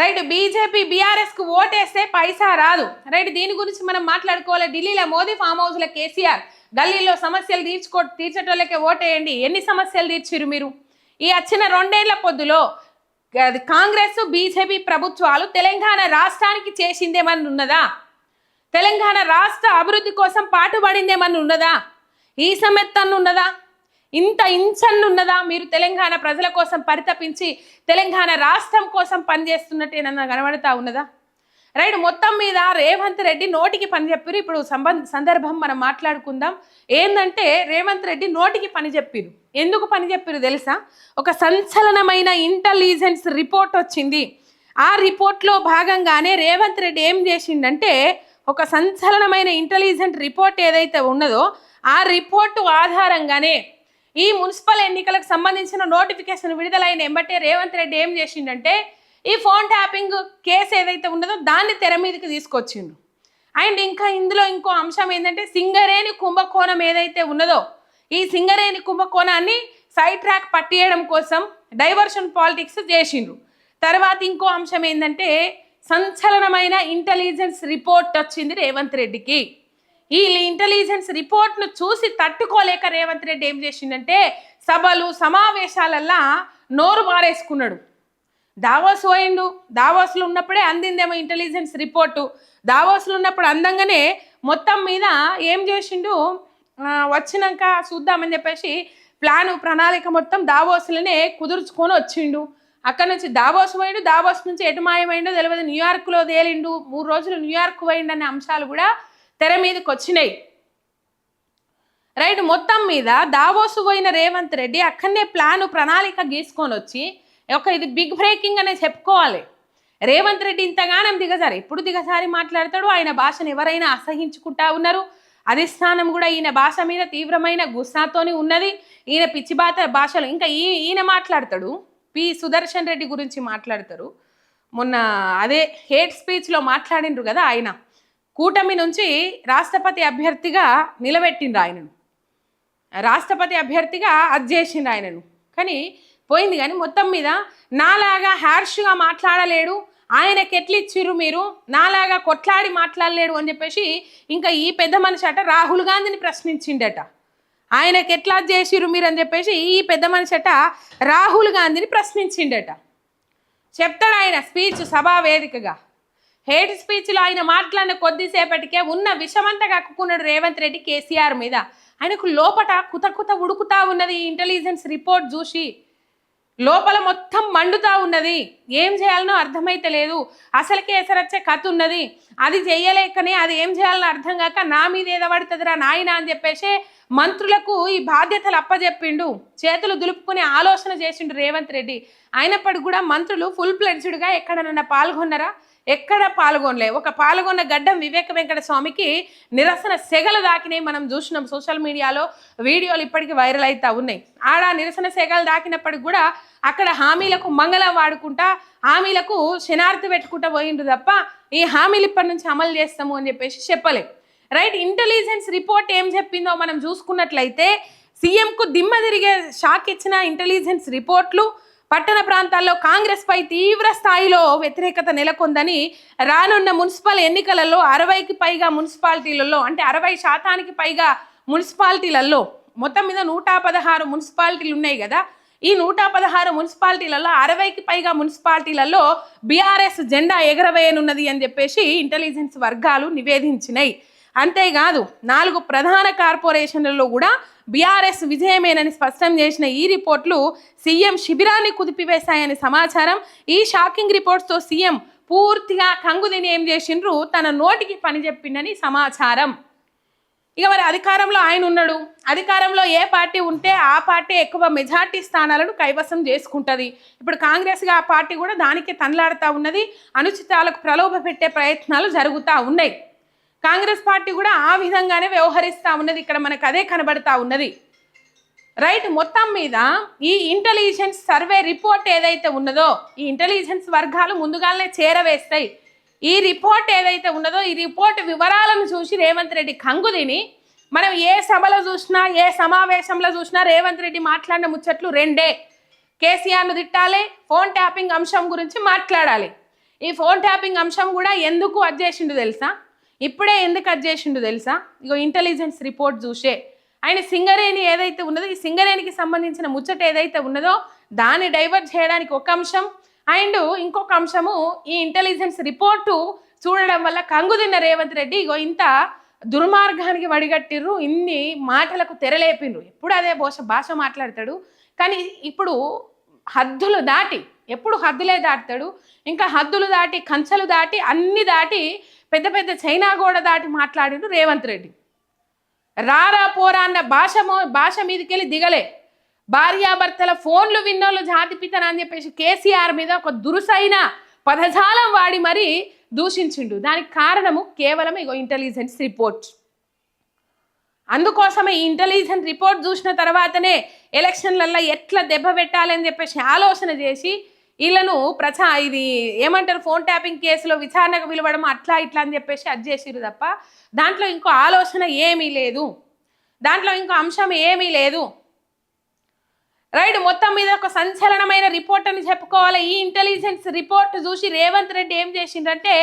Right BJP బీఆర్ఎస్కు ఓటేస్తే పైసా రాదు. రైట్ దీని గురించి మనం మాట్లాడుకోవాలి. ఢిల్లీలో మోదీ ఫామ్ హౌస్లో కేసీఆర్ గల్లీలో సమస్యలు తీర్చుకో తీర్చేటోళ్ళకే ఓటేయండి. ఎన్ని సమస్యలు తీర్చిరు మీరు? ఈ వచ్చిన రెండేళ్ళ పొద్దులో అది కాంగ్రెస్ బీజేపీ ప్రభుత్వాలు తెలంగాణ రాష్ట్రానికి చేసిందేమని ఉన్నదా? తెలంగాణ రాష్ట్ర అభివృద్ధి కోసం పాటుపడిందేమని ఉన్నదా? ఈ సమెత్తన్ను ఉన్నదా ఇంత ఇంచన్లు ఉన్నదా మీరు తెలంగాణ ప్రజల కోసం పరితపించి తెలంగాణ రాష్ట్రం కోసం పనిచేస్తున్నట్టు ఏమన్నా కనబడతా ఉన్నదా? రైట్ మొత్తం మీద రేవంత్ రెడ్డి నోటికి పని చెప్పిరు. ఇప్పుడు సంబంధ సందర్భం మనం మాట్లాడుకుందాం. ఏంటంటే రేవంత్ రెడ్డి నోటికి పని చెప్పిరు. ఎందుకు పని చెప్పిరు తెలుసా? ఒక సంచలనమైన ఇంటెలిజెన్స్ రిపోర్ట్ వచ్చింది. ఆ రిపోర్ట్లో భాగంగానే రేవంత్ రెడ్డి ఏం చేసిండంటే ఒక సంచలనమైన ఇంటెలిజెంట్ రిపోర్ట్ ఏదైతే ఉన్నదో ఆ రిపోర్టు ఆధారంగానే ఈ మున్సిపల్ ఎన్నికలకు సంబంధించిన నోటిఫికేషన్ విడుదలైన ఎంబటే రేవంత్ రెడ్డి ఏం చేసిండంటే ఈ ఫోన్ ట్యాపింగ్ కేసు ఏదైతే ఉన్నదో దాన్ని తెర మీదకి తీసుకొచ్చిండు. అండ్ ఇంకా ఇందులో ఇంకో అంశం ఏంటంటే సింగరేణి కుంభకోణం ఏదైతే ఉన్నదో ఈ సింగరేణి కుంభకోణాన్ని సైడ్ ట్రాక్ పట్టియడం కోసం డైవర్షన్ పాలిటిక్స్ చేసిండ్రు తర్వాత ఇంకో అంశం ఏంటంటే సంచలనమైన ఇంటెలిజెన్స్ రిపోర్ట్ వచ్చింది రేవంత్ రెడ్డికి. ఈ ఇంటెలిజెన్స్ రిపోర్ట్ను చూసి తట్టుకోలేక రేవంత్ రెడ్డి ఏం చేసిండంటే సభలు సమావేశాలల్లా నోరు మారేసుకున్నాడు. దావోస్ పోయిండు. దావోస్లో ఉన్నప్పుడే అందిందేమో ఇంటెలిజెన్స్ రిపోర్టు దావోస్లో ఉన్నప్పుడు అందంగానే మొత్తం మీద ఏం చేసిండు? వచ్చినాక చూద్దామని చెప్పేసి ప్లాను ప్రణాళిక మొత్తం దావోస్లోనే కుదుర్చుకొని వచ్చిండు. అక్కడ నుంచి దావోస్ పోయిండు. దావోస్ నుంచి ఎటు మాయమైండో తెలియదు న్యూయార్క్లో తేలిండు. మూడు రోజులు న్యూయార్క్ పోయిండు అనే అంశాలు కూడా తెర మీదకి వచ్చినాయి రైట్ మొత్తం మీద దావోసు పోయిన రేవంత్ రెడ్డి అక్కడనే ప్లాను ప్రణాళిక గీసుకొని వచ్చి ఒక ఇది బిగ్ బ్రేకింగ్ అనే చెప్పుకోవాలి. రేవంత్ రెడ్డి ఇంతగానం దిగజారి. ఎప్పుడు దిగజారి మాట్లాడతాడు ఆయన భాషను ఎవరైనా అసహించుకుంటా ఉన్నారు. అధిష్టానం కూడా ఈయన భాష మీద తీవ్రమైన గుస్సాతోని ఉన్నది. ఈయన పిచ్చిబాత భాషలో. ఇంకా ఈ ఈయన మాట్లాడతాడు పి సుదర్శన్ రెడ్డి గురించి మాట్లాడతారు. మొన్న అదే హేట్ స్పీచ్లో మాట్లాడిండ్రు కదా ఆయన. కూటమి నుంచి రాష్ట్రపతి అభ్యర్థిగా నిలబెట్టిండ్రు ఆయనను. రాష్ట్రపతి అభ్యర్థిగా అది చేసిండ్రు ఆయనను. కానీ పోయింది కానీ మొత్తం మీద నాలాగా హ్యార్ష్గా మాట్లాడలేడు. ఆయనకి ఎట్లిచ్చిర్రు మీరు? నాలాగా కొట్లాడి మాట్లాడలేడు అని చెప్పేసి ఇంకా ఈ పెద్ద మనిషి అట రాహుల్ గాంధీని ప్రశ్నించిండట. ఆయనకి ఎట్లా చేసిర్రు మీరు అని చెప్పేసి ఈ పెద్ద మనిషి అట రాహుల్ గాంధీని ప్రశ్నించిండట. చెప్తాడు ఆయన స్పీచ్ సభా వేదికగా. హేట్ స్పీచ్లో ఆయన మాట్లాడిన కొద్దిసేపటికే ఉన్న విషమంతా కక్కుకున్నాడు రేవంత్ రెడ్డి కేసీఆర్ మీద. ఆయనకు లోపట కుత కుత ఉడుకుతా ఉన్నది ఇంటెలిజెన్స్ రిపోర్ట్ చూసి. లోపల మొత్తం మండుతా ఉన్నది. ఏం చేయాలనో అర్థమైతే లేదు. అసలుకే ఎసరచ్చే కథ ఉన్నది. అది చేయలేకనే అది ఏం చేయాలని అర్థం కాక నా మీద ఏదబడుతుందిరా నాయన అని చెప్పేసి మంత్రులకు ఈ బాధ్యతలు అప్పజెప్పిండు. చేతులు దులుపుకునే ఆలోచన చేసిండు రేవంత్ రెడ్డి. అయినప్పటికీ కూడా మంత్రులు ఫుల్ ప్లెడ్జ్డ్గా ఎక్కడనన్నా పాల్గొన్నారా? ఎక్కడ పాల్గొనలే. ఒక పాల్గొన్న గడ్డం వివేక వెంకట స్వామికి నిరసన సెగలు దాకినాయి మనం చూసినాం సోషల్ మీడియాలో. వీడియోలు ఇప్పటికీ వైరల్ అవుతా ఉన్నాయి. ఆడ నిరసన సెగలు దాకినప్పటికి కూడా అక్కడ హామీలకు మంగళ వాడుకుంటా హామీలకు శనార్థి పెట్టుకుంటా పోయిండ్రు తప్ప ఈ హామీలు ఇప్పటి నుంచి అమలు చేస్తాము అని చెప్పేసి చెప్పలే. రైట్ ఇంటెలిజెన్స్ రిపోర్ట్ ఏం చెప్పిందో మనం చూసుకున్నట్లయితే సీఎంకు దిమ్మ తిరిగే షాక్ ఇచ్చిన ఇంటెలిజెన్స్ రిపోర్ట్లు పట్టణ ప్రాంతాల్లో కాంగ్రెస్ పై తీవ్ర స్థాయిలో వ్యతిరేకత నెలకొందని రానున్న మున్సిపల్ ఎన్నికలలో అరవైకి పైగా మున్సిపాలిటీలలో అంటే అరవై శాతానికి పైగా మున్సిపాలిటీలలో మొత్తం మీద నూట పదహారు మున్సిపాలిటీలు ఉన్నాయి కదా. ఈ నూట పదహారు మున్సిపాలిటీలలో అరవైకి పైగా మున్సిపాలిటీలలో బీఆర్ఎస్ జెండా ఎగరవేయనున్నది అని చెప్పేసి ఇంటెలిజెన్స్ వర్గాలు నివేదించినాయి అంతేకాదు నాలుగు ప్రధాన కార్పొరేషన్లలో కూడా బీఆర్ఎస్ విజయమేనని స్పష్టం చేసిన ఈ రిపోర్ట్లు సీఎం శిబిరాన్ని కుదిపివేశాయని సమాచారం. ఈ షాకింగ్ రిపోర్ట్స్తో సీఎం పూర్తిగా కంగుదిని ఏం చేసిండ్రు? తన నోటికి పని చెప్పిండని సమాచారం. ఇక మరి అధికారంలో ఆయన ఉన్నాడు. అధికారంలో ఏ పార్టీ ఉంటే ఆ పార్టీ ఎక్కువ మెజార్టీ స్థానాలను కైవసం చేసుకుంటుంది. ఇప్పుడు కాంగ్రెస్గా ఆ పార్టీ కూడా దానికే తనలాడుతూ ఉన్నది. అనుచితాలకు ప్రలోభ పెట్టే ప్రయత్నాలు జరుగుతూ ఉన్నాయి. కాంగ్రెస్ పార్టీ కూడా ఆ విధంగానే వ్యవహరిస్తూ ఉన్నది. ఇక్కడ మనకు అదే కనబడతా ఉన్నది. రైట్ మొత్తం మీద ఈ ఇంటెలిజెన్స్ సర్వే రిపోర్ట్ ఏదైతే ఉన్నదో ఈ ఇంటెలిజెన్స్ వర్గాలు ముందుగానే చేరవేస్తాయి. ఈ రిపోర్ట్ ఏదైతే ఉన్నదో ఈ రిపోర్ట్ వివరాలను చూసి రేవంత్ రెడ్డి కంగుదిని మనం ఏ సభలో చూసినా ఏ సమావేశంలో చూసినా రేవంత్ రెడ్డి మాట్లాడిన ముచ్చట్లు రెండే. కేసీఆర్ను తిట్టాలి ఫోన్ ట్యాపింగ్ అంశం గురించి మాట్లాడాలి. ఈ ఫోన్ ట్యాపింగ్ అంశం కూడా ఎందుకు అది చేసిండు తెలుసా? ఇప్పుడే ఎందుకు కట్ చేసిండు తెలుసా? ఇగో ఇంటెలిజెన్స్ రిపోర్ట్ చూసే. ఆయన సింగరేణి ఏదైతే ఉన్నదో ఈ సింగరేణికి సంబంధించిన ముచ్చట ఏదైతే ఉన్నదో దాన్ని డైవర్ట్ చేయడానికి ఒక అంశం. అండ్ ఇంకొక అంశము ఈ ఇంటెలిజెన్స్ రిపోర్టు చూడడం వల్ల కంగుదిన్న రేవంత్ రెడ్డి ఇగో ఇంత దుర్మార్గానికి వడిగట్టిర్రు ఇన్ని మాటలకు తెరలేపిండ్రు. ఎప్పుడు అదే భాష భాష మాట్లాడతాడు. కానీ ఇప్పుడు హద్దులు దాటి ఎప్పుడు హద్దులే దాటుతాడు. ఇంకా హద్దులు దాటి కంచెలు దాటి అన్ని దాటి పెద్ద పెద్ద చైనా గోడ దాటి మాట్లాడిండు రేవంత్ రెడ్డి. రారా పోరా అన్న భాష మో- భాష మీదకెళ్ళి దిగలే. భార్యాభర్తల ఫోన్లు విన్నోళ్ళు జాతి పితన అని చెప్పేసి కేసీఆర్ మీద ఒక దురుసైన పదజాలం వాడి మరీ దూషించిండు. దానికి కారణము కేవలం ఇగో ఇంటెలిజెన్స్ రిపోర్ట్ అందుకోసమే ఈ ఇంటెలిజెన్స్ రిపోర్ట్ చూసిన తర్వాతనే ఎలక్షన్లల్లో ఎట్లా దెబ్బ పెట్టాలని చెప్పేసి ఆలోచన చేసి వీళ్ళను ప్రచా ఇది ఏమంటారు ఫోన్ ట్యాపింగ్ కేసులో విచారణకు పిలవడం అట్లా ఇట్లా అని చెప్పేసి అది చేసిరు తప్ప దాంట్లో ఇంకో ఆలోచన ఏమీ లేదు. దాంట్లో ఇంకో అంశం ఏమీ లేదు. రైట్ మొత్తం మీద ఒక సంచలనమైన రిపోర్ట్ అని చెప్పుకోవాలి. ఈ ఇంటెలిజెన్స్ రిపోర్ట్ చూసి రేవంత్ రెడ్డి ఏం చేసిందంటే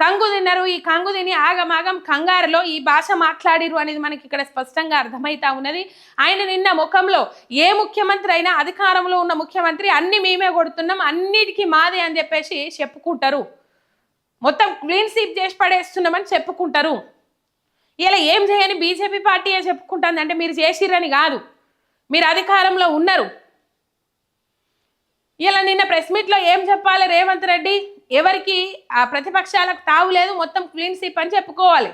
కంగు తిన్నారు. ఈ కంగు తిని ఆగమాగం కంగారులో ఈ భాష మాట్లాడిరు అనేది మనకి ఇక్కడ స్పష్టంగా అర్థమవుతా ఉన్నది. ఆయన నిన్న ముఖంలో ఏ ముఖ్యమంత్రి అయినా అధికారంలో ఉన్న ముఖ్యమంత్రి అన్ని మేమే కొడుతున్నాం అన్నిటికీ మాదే అని చెప్పేసి చెప్పుకుంటారు. మొత్తం క్లీన్ స్వీప్ చేసి పడేస్తున్నామని చెప్పుకుంటారు. ఇలా ఏం చేయని బీజేపీ పార్టీయే చెప్పుకుంటుంది. అంటే మీరు చేసిర్రని కాదు. మీరు అధికారంలో ఉన్నారు. ఇలా నిన్న ప్రెస్ మీట్లో ఏం చెప్పాలి రేవంత్ రెడ్డి? ఎవరికి ఆ ప్రతిపక్షాలకు తావు లేదు మొత్తం క్లీన్ స్వీప్ అని చెప్పుకోవాలి.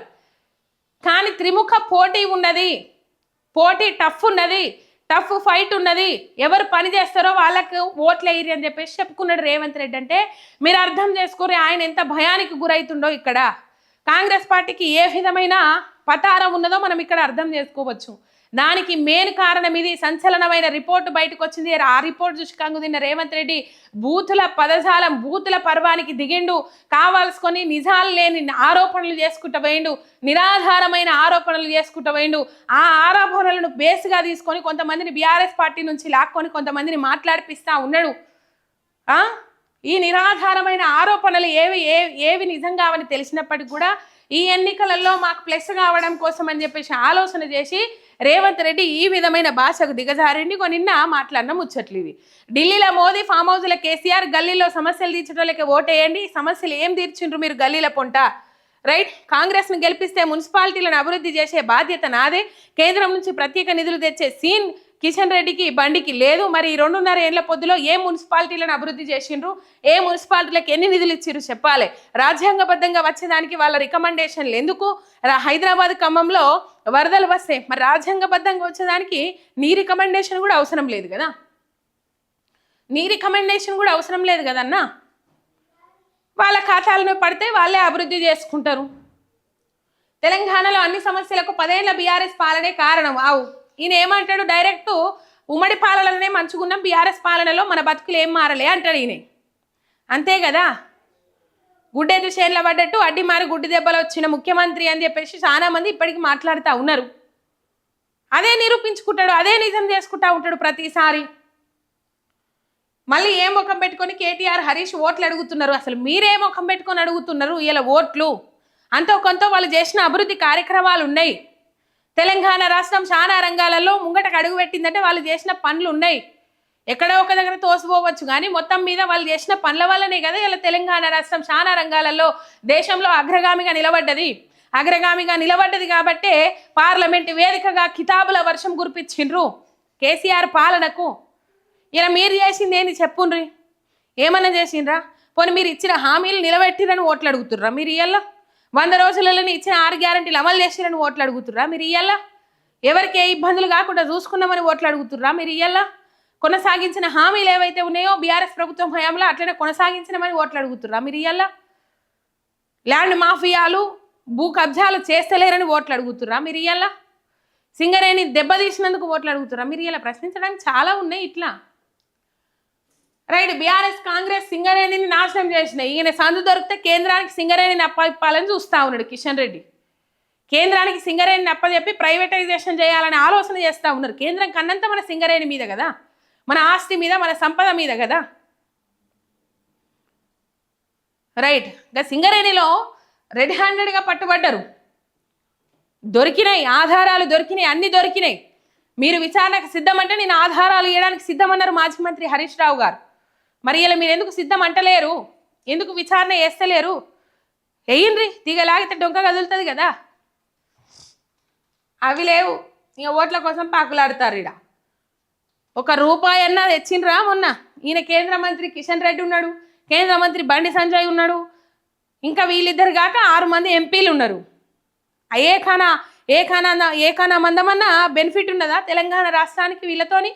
కానీ త్రిముఖ పోటీ ఉన్నది. పోటీ టఫ్ ఉన్నది. టఫ్ ఫైట్ ఉన్నది. ఎవరు పని చేస్తారో వాళ్ళకు ఓట్లు వేయరు అని చెప్పేసి చెప్పుకున్నాడు రేవంత్ రెడ్డి అంటే మీరు అర్థం చేసుకుని ఆయన ఎంత భయానికి గురవుతుండో ఇక్కడ. కాంగ్రెస్ పార్టీకి ఏ విధమైన పతారం ఉన్నదో మనం ఇక్కడ అర్థం చేసుకోవచ్చు. దానికి మెయిన్ కారణం ఇది. సంచలనమైన రిపోర్ట్ బయటకు వచ్చింది ఆ రిపోర్ట్ చూసి కంగుదిన్న రేవంత్ రెడ్డి బూతుల పదజాలం బూతుల పర్వానికి దిగిండు. కావాల్సుకొని నిజాలు లేని ఆరోపణలు చేసుకుంటూ పోయిండు. నిరాధారమైన ఆరోపణలు చేసుకుంటూ పోయిండు. ఆ ఆరోపణలను బేస్గా తీసుకొని కొంతమందిని బీఆర్ఎస్ పార్టీ నుంచి లాక్కొని కొంతమందిని మాట్లాడిపిస్తా ఉన్నాడు. ఈ నిరాధారమైన ఆరోపణలు ఏవి ఏ ఏవి నిజం కావని తెలిసినప్పటికీ కూడా ఈ ఎన్నికలలో మాకు ప్లస్ కావడం కోసం అని చెప్పేసి ఆలోచన చేసి రేవంత్ రెడ్డి ఈ విధమైన భాషకు దిగజారిండి కొనిన్న మాట్లాడిన ముచ్చట్లు ఇవి ఢిల్లీలో మోదీ ఫామ్ హౌస్ల కేసీఆర్ గల్లీలో సమస్యలు తీర్చడానికి ఓటేయండి సమస్యలు ఏం తీర్చిండ్రు మీరు గల్లీల పొంట? రైట్? కాంగ్రెస్ను గెలిపిస్తే మున్సిపాలిటీలను అభివృద్ధి చేసే బాధ్యత నాదే. కేంద్రం నుంచి ప్రత్యేక నిధులు తెచ్చే సీన్ కిషన్ రెడ్డికి బండికి లేదు. మరి ఈ రెండున్నర ఏళ్ళ పొద్దులో ఏ మున్సిపాలిటీలను అభివృద్ధి చేసిండ్రు? ఏ మున్సిపాలిటీలకు ఎన్ని నిధులు ఇచ్చిర్రు చెప్పాలి. రాజ్యాంగబద్ధంగా వచ్చేదానికి వాళ్ళ రికమెండేషన్లు ఎందుకు? హైదరాబాద్ ఖమ్మంలో వరదలు వస్తే మరి రాజ్యాంగబద్ధంగా వచ్చేదానికి నీ రికమెండేషన్ కూడా అవసరం లేదు కదా? నీ రికమెండేషన్ కూడా అవసరం లేదు కదన్నా? వాళ్ళ ఖాతాలను పడితే వాళ్ళే అభివృద్ధి చేసుకుంటారు. తెలంగాణలో అన్ని సమస్యలకు పదేళ్ళ బీఆర్ఎస్ పాలనే కారణం. ఆవు. ఈయన ఏమంటాడు డైరెక్ట్ ఉమ్మడి పాలననే మంచుకున్నాం బీఆర్ఎస్ పాలనలో మన బతుకులు ఏం మారలే అంటాడు ఈయన. అంతే కదా? గుడ్డెదు చేన్ల పడ్డట్టు అడ్డి మారి గుడ్డి దెబ్బలు వచ్చిన ముఖ్యమంత్రి అని చెప్పేసి చాలా మంది ఇప్పటికి మాట్లాడుతూ ఉన్నారు. అదే నిరూపించుకుంటాడు అదే నిజం చేసుకుంటా ఉంటాడు ప్రతిసారి. మళ్ళీ ఏ ముఖం పెట్టుకొని కేటీఆర్ హరీష్ ఓట్లు అడుగుతున్నారు? అసలు మీరే ముఖం పెట్టుకొని అడుగుతున్నారు? ఇలా ఓట్లు. అంతో కొంత వాళ్ళు చేసిన అభివృద్ధి కార్యక్రమాలు ఉన్నాయి. తెలంగాణ రాష్ట్రం చాలా రంగాలలో ముంగటకు అడుగు పెట్టిందంటే వాళ్ళు చేసిన పనులు ఉన్నాయి. ఎక్కడో ఒక దగ్గర తోసిపోవచ్చు కానీ మొత్తం మీద వాళ్ళు చేసిన పనుల వల్లనే కదా ఇలా తెలంగాణ రాష్ట్రం చాలా రంగాలలో దేశంలో అగ్రగామిగా నిలబడ్డది. అగ్రగామిగా నిలబడ్డది కాబట్టే పార్లమెంట్ వేదికగా కితాబుల వర్షం కురిపించిండ్రు కేసీఆర్ పాలనకు. ఇలా మీరు చేసింది ఏంది చెప్పుండ్రి? ఏమన్నా చేసిండ్రా? పోనీ మీరు ఇచ్చిన హామీలు నిలబెట్టిరని ఓట్లు అడుగుతుర్రా మీరు ఇయ్యాల? వంద రోజులలో ఇచ్చిన ఆరు గ్యారంటీలు అమలు చేసిరని ఓట్లు అడుగుతుర్రా? మీరు ఇయ్యాల? ఎవరికి ఏ ఇబ్బందులు కాకుండా చూసుకున్నామని ఓట్లు అడుగుతుర్రా? మీరు ఇయ్యాల? కొనసాగించిన హామీలు ఏవైతే ఉన్నాయో బీఆర్ఎస్ ప్రభుత్వం హయాంలో అట్లనే కొనసాగించినమని ఓట్లు అడుగుతుర్రా? మీరు ఇయ్యాల? ల్యాండ్ మాఫియాలు భూ కబ్జాలు చేస్తలేరని ఓట్లు అడుగుతుర్రా? మీరు ఇయ్యాల? సింగరేణి దెబ్బతీసినందుకు ఓట్లు అడుగుతుర్రా? మీరు ఇలా ప్రశ్నించడానికి చాలా ఉన్నాయి ఇట్లా. రైట్ బీఆర్ఎస్ కాంగ్రెస్ సింగరేణిని నాశనం చేసినాయి ఈయన సందు దొరికితే కేంద్రానికి సింగరేణిని అప్పగిప్పాలని చూస్తా ఉన్నాడు కిషన్ రెడ్డి. కేంద్రానికి సింగరేణిని అప్పచెప్పి ప్రైవేటైజేషన్ చేయాలని ఆలోచన చేస్తూ ఉన్నారు. కేంద్రం కన్నంత మన సింగరేణి మీద కదా? మన ఆస్తి మీద మన సంపద మీద కదా? రైట్ ఇంకా సింగరేణిలో రెడ్ హ్యాండెడ్గా పట్టుబడ్డారు. దొరికినాయి ఆధారాలు దొరికినాయి అన్ని దొరికినాయి. మీరు విచారణకు సిద్ధమంటే నేను ఆధారాలు ఇవ్వడానికి సిద్ధమన్నారు మాజీ మంత్రి హరీష్ రావు గారు. మరి ఇలా మీరు ఎందుకు సిద్ధం అంటలేరు? ఎందుకు విచారణ చేస్తలేరు? వేయండ్రి దిగలాగితే డొంక కదులుతుంది కదా. అవి లేవు. ఇక ఓట్ల కోసం పాకులాడతారు ఇడ ఒక రూపాయి అన్నా తెచ్చిండ్రా మొన్న. ఈయన కేంద్ర మంత్రి కిషన్ రెడ్డి ఉన్నాడు కేంద్ర మంత్రి బండి సంజయ్ ఉన్నాడు. ఇంకా వీళ్ళిద్దరు కాక ఆరు మంది ఎంపీలు ఉన్నారు. ఏ ఖానా ఏ ఖానా ఏ ఖానా మందమన్నా బెనిఫిట్ ఉన్నదా తెలంగాణ రాష్ట్రానికి వీళ్ళతోని?